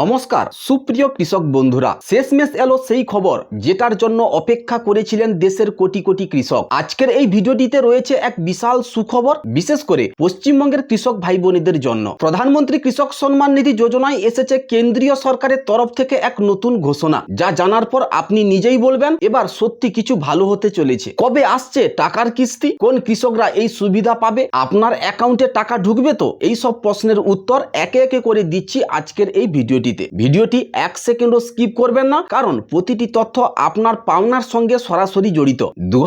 নমস্কার, সুপ্রিয় কৃষক বন্ধুরা। শেষমেশ এলো সেই খবর, যেটার জন্য অপেক্ষা করেছিলেন দেশের কোটি কোটি কৃষক। আজকের এই ভিডিওটিতে রয়েছে এক বিশাল সুখবর, বিশেষ করে পশ্চিমবঙ্গের কৃষক ভাই বোনেদের জন্য। প্রধানমন্ত্রী কৃষক সম্মান নিধি যোজনায় এসেছে কেন্দ্রীয় সরকারের তরফ থেকে এক নতুন ঘোষণা, যা জানার পর আপনি নিজেই বলবেন, এবার সত্যি কিছু ভালো হতে চলেছে। কবে আসছে, টাকার কিস্তি, কোন কৃষকরা এই সুবিধা পাবে, আপনার অ্যাকাউন্টে টাকা ঢুকবে তো? এই সব প্রশ্নের উত্তর একে একে করে দিচ্ছি আজকের এই ভিডিওটিতে ভিডিওটি এক সেকেন্ডও স্কিপ করবেন না, কারণ প্রতিটি তথ্য আপনার পাওনার সঙ্গে সরাসরি জড়িত। দু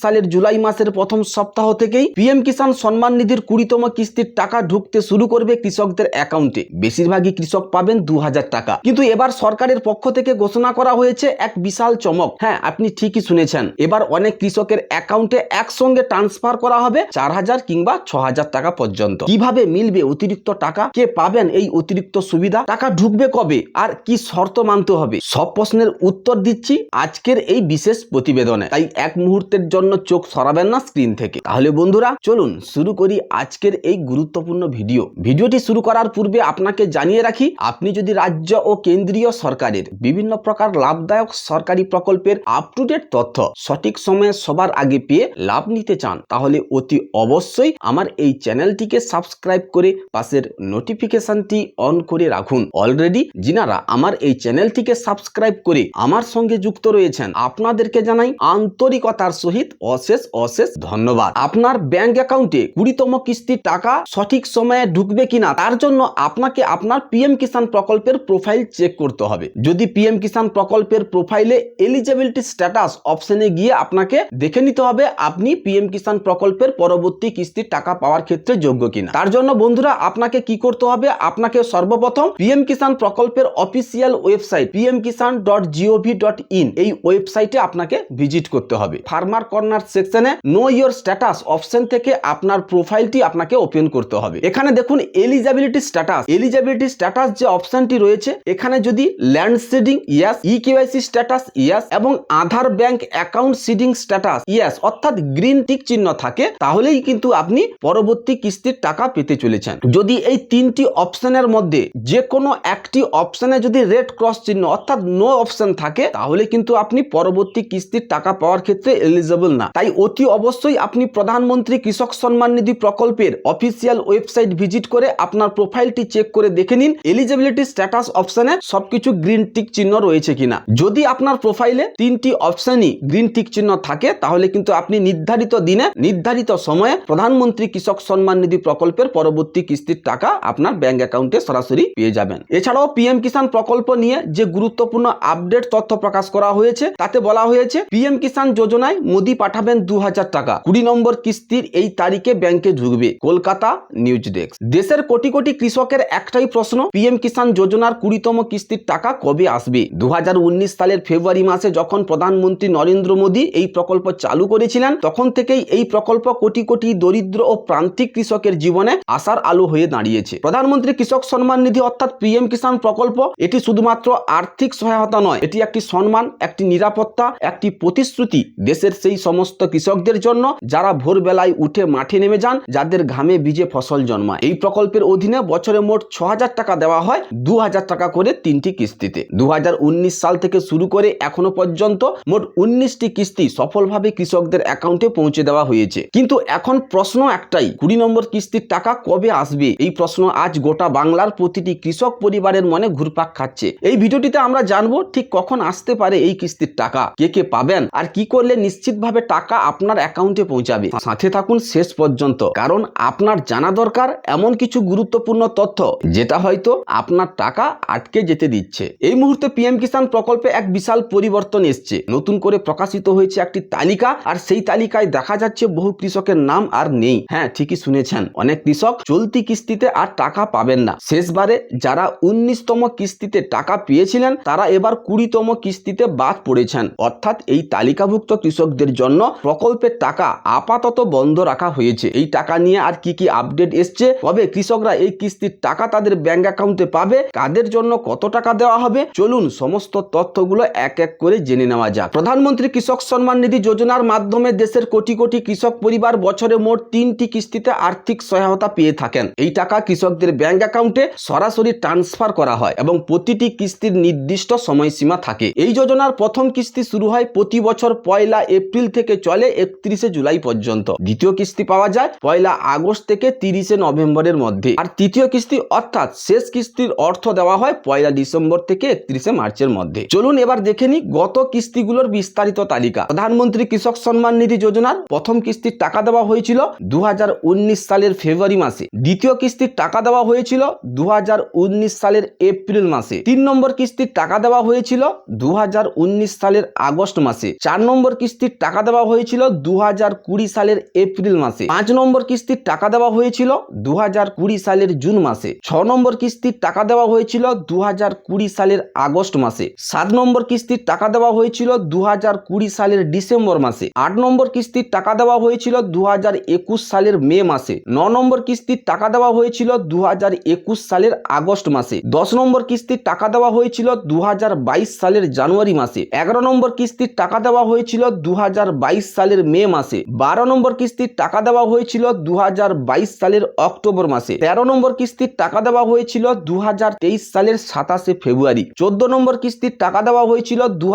সালের জুলাই মাসের প্রথম সপ্তাহ থেকেই পিএম কিষাণ সম্মান নিধির কুড়িতম কিস্তির টাকা ঢুকতে শুরু করবে কৃষকদের অ্যাকাউন্টে। বেশিরভাগই কৃষক পাবেন দু টাকা। কিন্তু এবার সরকারের পক্ষ থেকে ঘোষণা করা হয়েছে এক বিশাল চমক। হ্যাঁ আপনি ঠিকই শুনেছেন। এবার অনেক কৃষকের অ্যাকাউন্টে একসঙ্গে ট্রান্সফার করা হবে চার হাজার কিংবা ছ হাজার টাকা পর্যন্ত। কীভাবে মিলবে অতিরিক্ত টাকা? কে পাবেন এই অতিরিক্ত সুবিধা? টাকা ঢুকবে কবে? আর কি শর্ত মানতে হবে? সব প্রশ্নের উত্তর দিচ্ছি আজকের এই বিশেষ প্রতিবেদনে। তাই এক মুহূর্তের জন্য চোখ সরাবেন না স্ক্রিন থেকে। তাহলে বন্ধুরা, চলুন শুরু করি আজকের এই গুরুত্বপূর্ণ ভিডিও। ভিডিওটি শুরু করার পূর্বে আপনাকে জানিয়ে রাখি, আপনি যদি রাজ্য ও কেন্দ্রীয় সরকারের বিভিন্ন প্রকার লাভদায়ক সরকারি প্রকল্পের আপ টু ডেট তথ্য সঠিক সময়ে সবার আগে পেয়ে লাভ নিতে চান, তাহলে অতি অবশ্যই আমার এই চ্যানেলটিকে সাবস্ক্রাইব করে পাশের নোটিফিকেশনটি অন করে রাখুন। অলরেডি যিনারা আমার এই চ্যানেলটিকে সাবস্ক্রাইব করে আমার সঙ্গে যুক্ত রয়েছেন। আপনাদেরকে জানাই আন্তরিকতার সহিত অশেষ অশেষ ধন্যবাদ। আপনার ব্যাংক অ্যাকাউন্টে কুড়িতম কিস্তির টাকা সঠিক সময়ে ঢুকবে কিনা তার জন্য আপনাকে আপনার পিএম কিষাণ প্রকল্পের প্রোফাইল চেক করতে হবে। যদি পিএম কিষাণ প্রকল্পের প্রোফাইলে এলিজিবিলিটি স্ট্যাটাস অপশনে গিয়ে আপনাকে দেখে নিতে হবে আপনি পিএম কিষাণ প্রকল্পের পরবর্তী কিস্তির টাকা পাওয়ার ক্ষেত্রে যোগ্য কিনা। তার জন্য বন্ধুরা, আপনাকে কি করতে হবে? আপনাকে সর্বপ্রথম পিএম কিষাণ প্রকল্পের official website PM Kisan dot gov dot in এই ওয়েবসাইটে আপনাকে ভিজিট করতে হবে। ফার্মার কর্নার সেকশনে নো ইয়োর স্ট্যাটাস অপশন থেকে আপনার প্রোফাইলটি আপনাকে ওপেন করতে হবে। এখানে দেখুন এলিজিবিলিটি স্ট্যাটাস এলিজিবিলিটি স্ট্যাটাস যে অপশনটি রয়েছে, এখানে যদি land seeding yes e KYC status yes এবং Aadhaar bank account seeding status yes অর্থাৎ গ্রিন টিক চিহ্ন থাকে, তাহলেই কিন্তু আপনি পরবর্তী কিস্তির টাকা পেতে চলেছেন। যদি এই তিনটি অপশনের মধ্যে যে কোনো একটি অপশনে যদি রেড ক্রস চিহ্ন অর্থাৎ নো অপশন থাকে, তাহলে কিন্তু আপনি পরবর্তী কিস্তির টাকা পাওয়ার ক্ষেত্রে এলিজিবল না। তাই অতি অবশ্যই আপনি প্রধানমন্ত্রী কৃষক সম্মান নিধি প্রকল্পের অফিসিয়াল ওয়েবসাইট ভিজিট করে আপনার প্রোফাইলটি চেক করে দেখে নিন এলিজিবিলিটি স্ট্যাটাস অপশনে সবকিছু গ্রিন টিক চিহ্ন রয়েছে কিনা। যদি আপনার প্রোফাইলে তিনটি অপশনই গ্রিন টিক চিহ্ন থাকে, তাহলে কিন্তু আপনি নির্ধারিত দিনে, নির্ধারিত সময়ে প্রধানমন্ত্রী কৃষক সম্মান নিধি প্রকল্পের পরবর্তী কিস্তির টাকা আপনার ব্যাংক অ্যাকাউন্টে সরাসরি পেয়ে যাবেন। এছাড়াও পিএম কিষাণ প্রকল্প নিয়ে যে গুরুত্বপূর্ণ আপডেট তথ্য প্রকাশ করা হয়েছে, তাতে বলা হয়েছে পিএম কিষাণ যোজনায় মোদি পাঠাবেন দু হাজার টাকা। কুড়ি নম্বর কিস্তির এই তারিখে ব্যাংকে ঢুকবে। Kolkata news desk. দেশের কোটি কোটি কৃষকের একটাই প্রশ্ন পিএম কিষাণ যোজনার কুড়িতম কিস্তির টাকা কবে আসবে? দু হাজার উনিশ সালের ফেব্রুয়ারি মাসে যখন প্রধানমন্ত্রী নরেন্দ্র মোদী এই প্রকল্প চালু করেছিলেন, তখন থেকেই এই প্রকল্প কোটি কোটি দরিদ্র ও প্রান্তিক কৃষকের জীবনে আশার আলো হয়ে দাঁড়িয়েছে। প্রধানমন্ত্রী কৃষক সম্মান নিধি অর্থাৎ পিএম কিষাণ প্রকল্প, এটি শুধুমাত্র আর্থিক সহায়তা নয়, এটি একটি সম্মান, একটি নিরাপত্তা, একটি প্রতিশ্রুতি দেশের সেই সমস্ত কৃষকদের জন্য যারা ভোরবেলায় উঠে মাঠে নেমে যান, যাদের ঘামে বীজে ফসল জন্মায়। এই প্রকল্পের অধীনে বছরে মোট ছ টাকা দেওয়া হয় দু হাজার টাকা করে তিনটি কিস্তিতে। দুহাজার উনিশ সাল থেকে শুরু করে এখনও পর্যন্ত মোট উনিশটি কিস্তি সফলভাবে কৃষকদের অ্যাকাউন্টে পৌঁছে দেওয়া হয়েছে। কিন্তু এখন প্রশ্ন একটাই, কুড়ি নম্বর কিস্তির টাকা কবে আসবে? এই প্রশ্ন আজ গোটা বাংলার প্রতিটি কৃষক পরিবারের মনে ঘুরপাক খাচ্ছে। এই ভিডিওটিতে আমরা জানব ঠিক কখন আসতে পারে এই কিস্তির টাকা, কে কে পাবেন আর কি করলে নিশ্চিতভাবে টাকা আপনার অ্যাকাউন্টে পৌঁছাবে। সাথে থাকুন শেষ পর্যন্ত, কারণ আপনার জানা দরকার এমন কিছু গুরুত্বপূর্ণ তথ্য, যেটা হয়তো আপনার টাকা আটকে যেতে দিচ্ছে। এই মুহূর্তে পিএম কিষাণ প্রকল্পে এক বিশাল পরিবর্তন এসছে। নতুন করে প্রকাশিত হয়েছে একটি তালিকা, আর সেই তালিকায় দেখা যাচ্ছে বহু কৃষকের নাম আর নেই। হ্যাঁ ঠিকই শুনেছেন। অনেক কৃষক চলতি কিস্তিতে আর টাকা পাবেন না। শেষবারে যারা উনিশতম কিস্তিতে টাকা পেয়েছিলেন, তারা এবার কুড়িতম কিস্তিতে বাদ পড়েছেন। অর্থাৎ এই তালিকাভুক্ত কৃষকদের জন্য প্রকল্পের টাকা আপাতত বন্ধ রাখা হয়েছে। এই টাকা নিয়ে আর কি কি আপডেট এসছে? তবে কৃষকরা এই কিস্তির টাকা তাদের ব্যাংক অ্যাকাউন্টে পাবে? কাদের জন্য কত টাকা দেওয়া হবে? চলুন সমস্ত তথ্যগুলো এক এক করে জেনে নেওয়া যাক। প্রধানমন্ত্রী কৃষক সম্মান নিধি যোজনার মাধ্যমে দেশের কোটি কোটি কৃষক পরিবার বছরে মোট তিনটি কিস্তিতে আর্থিক সহায়তা পেয়ে থাকেন। এই টাকা কৃষকদের ব্যাংক অ্যাকাউন্টে সরাসরি ট্রান্সফার ট্রান্সফার করা হয় এবং প্রতিটি কিস্তির নির্দিষ্ট সময়সীমা থাকে। এই যোজনার প্রথম কিস্তি শুরু হয় প্রতি বছর পয়লা এপ্রিল থেকে চলে একত্রিশে জুলাই পর্যন্ত। দ্বিতীয় কিস্তি পাওয়া যায় পয়লা আগস্ট থেকে তিরিশে নভেম্বরের মধ্যে। আর তৃতীয় কিস্তি অর্থাৎ শেষ কিস্তির অর্থ দেওয়া হয় পয়লা ডিসেম্বর থেকে একত্রিশে মার্চের মধ্যে। চলুন এবার দেখে নিই গত কিস্তিগুলোর বিস্তারিত তালিকা। প্রধানমন্ত্রী কৃষক সম্মান নিধি যোজনার প্রথম কিস্তির টাকা দেওয়া হয়েছিল দু হাজার উনিশ সালের ফেব্রুয়ারি মাসে। দ্বিতীয় কিস্তির টাকা দেওয়া হয়েছিল দু হাজার উনিশ সালের এপ্রিল মাসে। তিন নম্বর কিস্তির টাকা দেওয়া হয়েছিল দু হাজার উনিশ সালের আগস্ট মাসে। চার নম্বর কিস্তির টাকা দেওয়া হয়েছিল দু হাজার কুড়ি সালের এপ্রিল মাসে। পাঁচ নম্বর কিস্তির টাকা দেওয়া হয়েছিল দু হাজার কুড়ি সালের জুন মাসে। ছ নম্বর কিস্তির টাকা দেওয়া হয়েছিল দু হাজার কুড়ি সালের আগস্ট মাসে। সাত নম্বর কিস্তির টাকা দেওয়া হয়েছিল দু হাজার কুড়ি সালের ডিসেম্বর মাসে। আট নম্বর কিস্তির টাকা দেওয়া হয়েছিল দু হাজার একুশ সালের মে মাসে। ন নম্বর কিস্তির টাকা দেওয়া হয়েছিল দু হাজার একুশ সালের আগস্ট মাসে। দশ নম্বর কিস্তির টাকা দেওয়া হয়েছিল দু হাজার বাইশ সালের জানুয়ারি মাসে। এগারো নম্বর কিস্তির টাকা দেওয়া হয়েছিল দু হাজার বাইশ সালের মে মাসে। বারো নম্বর কিস্তির টাকা দেওয়া হয়েছিল দু হাজার বাইশ সালের অক্টোবর মাসে। তেরো নম্বর কিস্তির টাকা দেওয়া হয়েছিল দু হাজার তেইশ সালের সাতাশে ফেব্রুয়ারি। চোদ্দ নম্বর কিস্তির টাকা দেওয়া হয়েছিল দু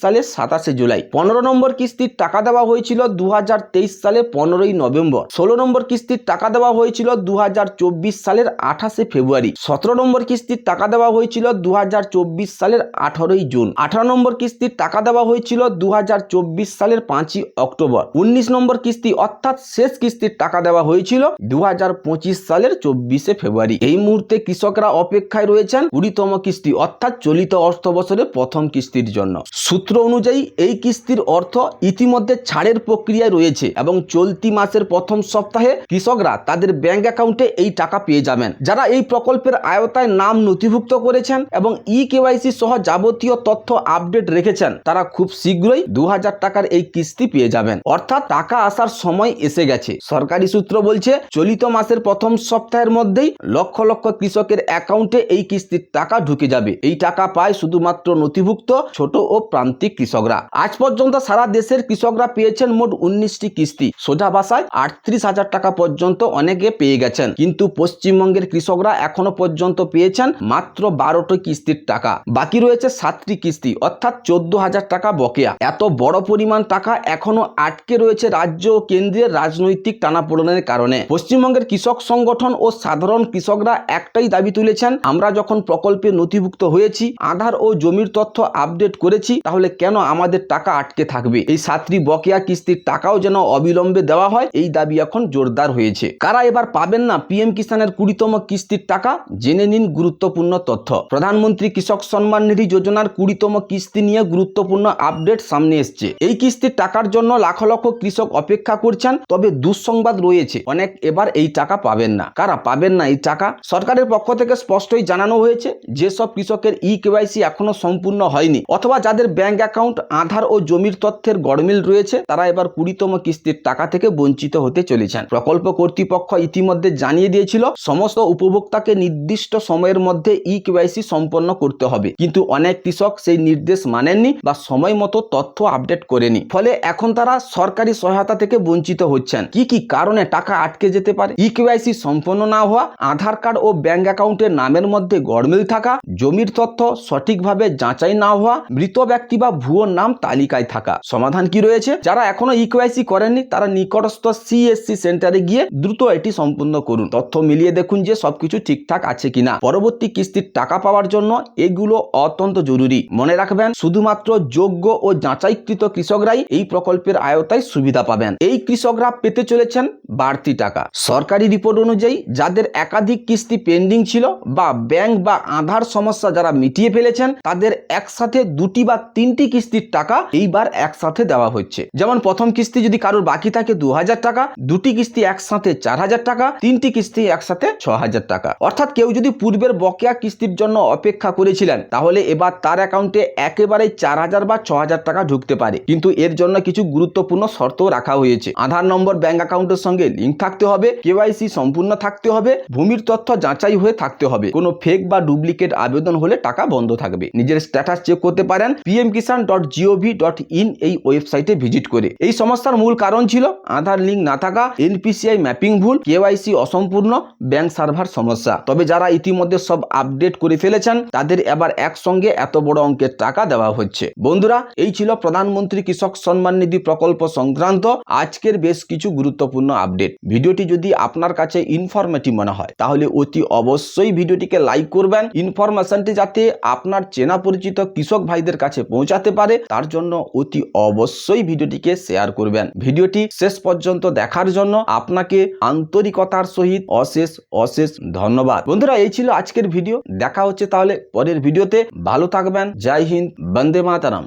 সালের সাতাশে জুলাই। পনেরো নম্বর কিস্তির টাকা দেওয়া হয়েছিল দু হাজার তেইশ সালে পনেরোই নভেম্বর। ষোলো নম্বর কিস্তির টাকা দেওয়া হয়েছিল দু হাজার চব্বিশ সালের আঠাশে ফেব্রুয়ারি। সতেরো নম্বর কিস্তির টাকা দেওয়া হয়েছিল দু হাজার চব্বিশ সালের আঠারোই জুন। আঠারো নম্বর কিস্তির টাকা দেওয়া হয়েছিল দু হাজার চব্বিশ সালের পাঁচই অক্টোবর। উনিশ নম্বর কিস্তি অর্থাৎ শেষ কিস্তির টাকা দেওয়া হয়েছিল দু হাজার পঁচিশ সালের চব্বিশে ফেব্রুয়ারি। এই মুহূর্তে কৃষকরা অপেক্ষায় রয়েছেন কুড়িতম কিস্তি অর্থাৎ চলিত অর্থ বছরের প্রথম কিস্তির জন্য। সূত্র অনুযায়ী এই কিস্তির অর্থ ইতিমধ্যে ছাড়ের প্রক্রিয়ায় রয়েছে এবং চলতি মাসের প্রথম সপ্তাহে কৃষকরা তাদের ব্যাংক অ্যাকাউন্টে এই টাকা পেয়ে যাবেন। যারা এই প্রকল্পের আয়তায় নাম নথিভুক্ত করেছেন এবং ই কেওয়াইসি সহ যাবতীয় তথ্য আপডেট রেখেছেন। তারা খুব শীঘ্রই দু টাকার এই কিস্তি পেয়ে যাবেন। অর্থাৎ টাকা আসার সময় এসে গেছে। সরকারি সূত্র বলছে, চলিত মাসের প্রথম সপ্তাহের মধ্যেই লক্ষ লক্ষ কৃষকের অ্যাকাউন্টে এই কিস্তির টাকা ঢুকে যাবে। এই টাকা পায় শুধুমাত্র নথিভুক্ত ছোট ও প্রান্তিক কৃষকরা। আজ পর্যন্ত সারা দেশের কৃষকরা পেয়েছেন মোট উনিশটি কিস্তি। সোজা ভাষায় আটত্রিশ হাজার টাকা পর্যন্ত অনেকে পেয়ে গেছেন। কিন্তু পশ্চিমবঙ্গের কৃষকরা এখনও পর্যন্ত পেয়েছেন মাত্র বারোটি কিস্তির টাকা। বাকি রয়েছে সাতটি কিস্তি, অর্থাৎ চোদ্দ হাজার টাকা বকেয়া। এত বড় পরিমাণ টাকা এখনও আটকে রয়েছে রাজ্য ও কেন্দ্রের রাজনৈতিক টানাপোড়েনের কারণে। পশ্চিমবঙ্গের কৃষক সংগঠন ও সাধারণ কৃষকরা একটাই দাবি তুলেছেন, আমরা যখন প্রকল্পে নথিভুক্ত হয়েছি, আধার ও জমির তথ্য আপডেট করেছি, তাহলে কেন আমাদের টাকা আটকে থাকবে? এই সাতটি বকেয়া কিস্তির টাকাও যেন অবিলম্বে দেওয়া হয়, এই দাবি এখন জোরদার হয়েছে। কারা এবার পাবেন না পিএম কিষানের কুড়িতম কিস্তির টাকা? জেনে নিন গুরুত্বপূর্ণ তথ্য। প্রধানমন্ত্রী কৃষক সম্মান নিধি যোজনার কুড়িতম কিস্তি নিয়ে গুরুত্বপূর্ণ আপডেট সামনে এসছে। এই কিস্তির টাকার জন্য লাখ লক্ষ কৃষক অপেক্ষা করছেন, তবে দুঃসংবাদ রয়েছে। অনেক এবার এই টাকা পাবেন না। কারা পাবেন না এই টাকা? সরকারের পক্ষ থেকে স্পষ্টই জানানো হয়েছে, যেসব কৃষকের ই কেওয়াইসি এখনও সম্পূর্ণ হয়নি, অথবা যাদের ব্যাংক অ্যাকাউন্ট, আধার ও জমির তথ্যের গড়মিল রয়েছে, তারা এবার কুড়িতম কিস্তির টাকা থেকে বঞ্চিত হতে চলেছেন। প্রকল্প কর্তৃপক্ষ ইতিমধ্যে জানিয়ে দিয়েছিল, সমস্ত উপভোক্তাকে নির্দিষ্ট সময়ের মধ্যে ই কেওয়াইসি সম্পন্ন করতে হবে। কিন্তু অনেক কৃষক সেই নির্দেশ মানেননি বা সময় মতো তথ্য আপডেট করেনি। ফলে এখন তারা সরকারি সহায়তা থেকে বঞ্চিত হচ্ছেন। কি কি কারণে টাকা আটকে যেতে পারে? ই কেওয়াইসি সম্পন্ন না হওয়া, আধার কার্ড ও ব্যাংক অ্যাকাউন্টের নামের মধ্যে গড়মিল থাকা, জমির তথ্য সঠিকভাবে যাচাই না হওয়া, মৃত ব্যক্তি বা ভুয়ো নাম তালিকায় থাকা। সমাধান কি রয়েছে? যারা এখনও ইকেওয়াইসি করেননি, তারা নিকটস্থ সিএসসি সেন্টারে গিয়ে দ্রুত এটি সম্পূর্ণ করুন। তথ্য মিলিয়ে দেখুন যে সবকিছু ঠিকঠাক আছে কিনা। পরবর্তী কিস্তির টাকা পাওয়ার জন্য এগুলো অত্যন্ত জরুরি। মনে রাখবেন, শুধুমাত্র যোগ্য ও যাচাইকৃত কৃষকরাই এই প্রকল্পের আয়তায় সুবিধা পাবেন। এই কৃষকরা পেতে চলেছেন বাড়তি টাকা। সরকারি রিপোর্ট অনুযায়ী, যাদের একাধিক কিস্তি পেন্ডিং ছিল বা ব্যাংক বা আধার সমস্যা যারা মিটিয়ে ফেলেছেন, তাদের একসাথে দুটি বা তিনটি কিস্তির টাকা এইবার একসাথে দেওয়া হচ্ছে। যেমন, প্রথম কিস্তি যদি কারোর বাকি থাকে দু হাজার টাকা, দুটি কিস্তি একসাথে চার হাজার টাকা, তিনটি কিস্তি একসাথে ছ হাজার টাকা। অর্থাৎ কেউ যদি পূর্বের বকেয়া কিস্তির জন্য অপেক্ষা করেছিলেন। তাহলে এবার তার অ্যাকাউন্টে একেবারে চার হাজার বা ছ হাজার টাকা ঢুকতে পারে। কিন্তু এর জন্য কিছু গুরুত্বপূর্ণ শর্ত রাখা হয়েছে। আধার নম্বর, ব্যাংক অ্যাকাউন্টের সঙ্গে লিঙ্ক থাকতে হবে, কেওয়াইসি সম্পূর্ণ থাকতে হবে, ভূমির তথ্য যাচাই হয়ে থাকতে হবে। কোনো ফেক বা ডুপ্লিকেট আবেদন হলে টাকা বন্ধ থাকবে। নিজের স্ট্যাটাস চেক করতে পারেন PM Kisan dot gov dot in এই ওয়েবসাইটে ভিজিট করে। এই সমস্যার মূল কারণ ছিল আধার লিঙ্ক না থাকা, এনপিসিআই ম্যাপিং ভুল, কেওয়াইসি অসম্পূর্ণ, ব্যাংক সার্ভার সমস্যা। তবে যারা ইতিমধ্যে সব আপডেট করে ফেলেছেন, তাদের এবার একসঙ্গে এত বড় অঙ্কের টাকা দেওয়া হচ্ছে। বন্ধুরা, এই ছিল প্রধানমন্ত্রী কৃষক সম্মান নিধি প্রকল্প সংক্রান্ত আজকের বেশ কিছু গুরুত্বপূর্ণ আপডেট। ভিডিওটি যদি আপনার কাছে ইনফরমেটিভ মনে হয়, তাহলে অতি অবশ্যই ভিডিওটিকে লাইক করবেন। ইনফরমেশনটি যাতে আপনার চেনা পরিচিত কৃষক ভাইদের কাছে পৌঁছাতে পারে, তার জন্য অতি অবশ্যই ভিডিওটিকে শেয়ার করবেন। ভিডিওটি শেষ পর্যন্ত দেখার জন্য আপনাকে আন্তরিকতার সহিত অশেষ অশেষ ধন্যবাদ। বন্ধুরা, এই ছিল আজকের ভিডিও। দেখা হচ্ছে তাহলে পরের ভিডিওতে। ভালো থাকবেন। জয় হিন্দ। বন্দে মাতারাম।